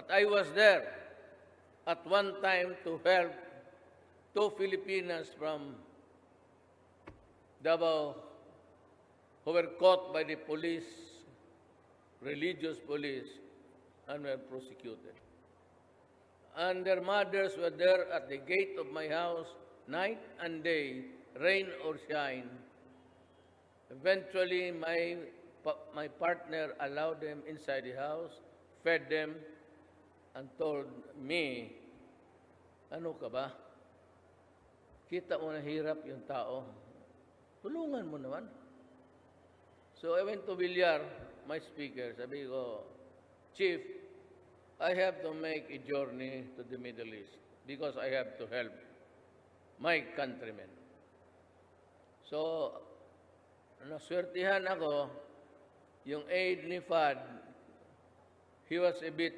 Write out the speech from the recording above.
But I was there at one time to help two Filipinas from Davao who were caught by the police, religious police, and were prosecuted. And their mothers were there at the gate of my house night and day, rain or shine. Eventually, my, my partner allowed them inside the house, fed them, and told me, ano ka ba? Kita mo na hirap yung tao. Tulungan mo naman. So I went to Villar, my speaker. Sabi ko, Chief, I have to make a journey to the Middle East because I have to help my countrymen. So, naswertihan ako, yung aid ni FAD, he was a bit